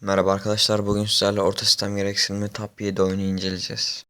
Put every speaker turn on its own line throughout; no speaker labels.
Merhaba arkadaşlar, bugün sizlerle orta sistem gereksinimli Top 7 oyunu inceleyeceğiz.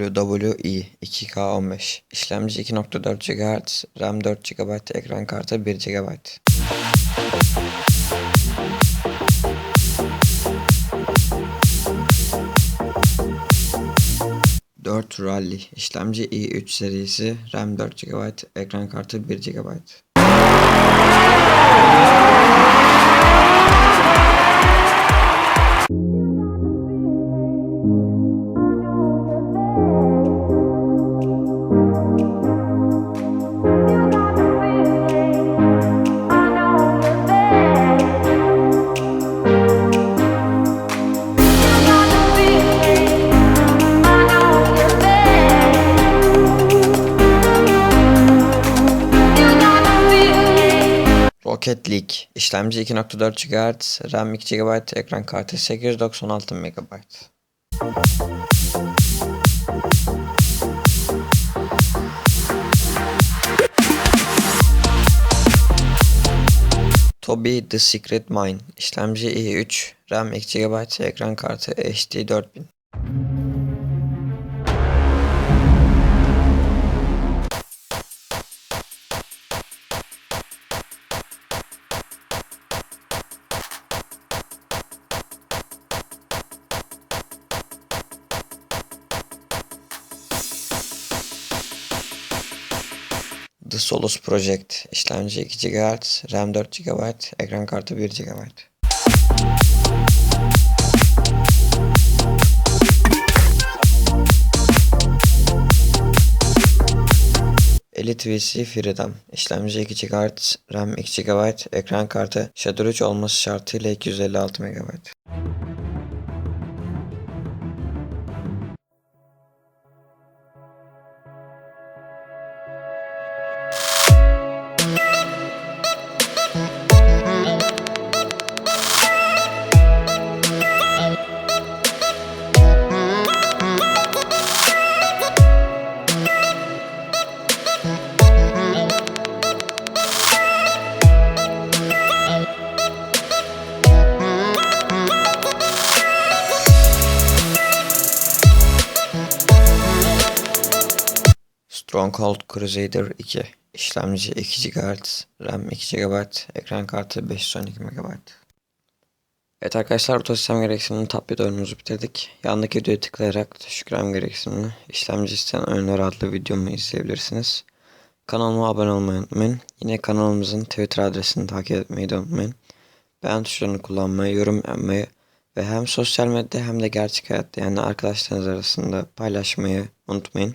WWE 2K15 İşlemci 2.4 GHz, RAM 4 GB, ekran kartı 1 GB. 4 Rally İşlemci i3 serisi, RAM 4 GB, ekran kartı 1 GB. Rocket League İşlemci 2.4 GHz, RAM 2 GB, ekran kartı 896 MB. Toby The Secret Mine İşlemci i3, RAM 2 GB, ekran kartı HD 4000. The Solus Project işlemci 2 GHz, RAM 4 GB, ekran kartı 1 GB. Elite VC Freedom işlemci 2 GHz, RAM 2 GB, ekran kartı Shader 3 olması şartıyla 256 MB. Stronghold Crusader 2 işlemci 2 GHz, RAM 2 GB, ekran kartı 512 MB. Evet arkadaşlar otosistem gereksinimli Top 7 oyunumuzu bitirdik. Yandaki videoya tıklayarak düşük RAM gereksinimli işlemci isteyen oyunlar adlı videomu izleyebilirsiniz. Kanalıma abone olmayı unutmayın. Yine kanalımızın Twitter adresini takip etmeyi de unutmayın. Beğen tuşlarını kullanmayı, yorum yapmayı ve hem sosyal medyada hem de gerçek hayatta yani arkadaşlarınız arasında paylaşmayı unutmayın.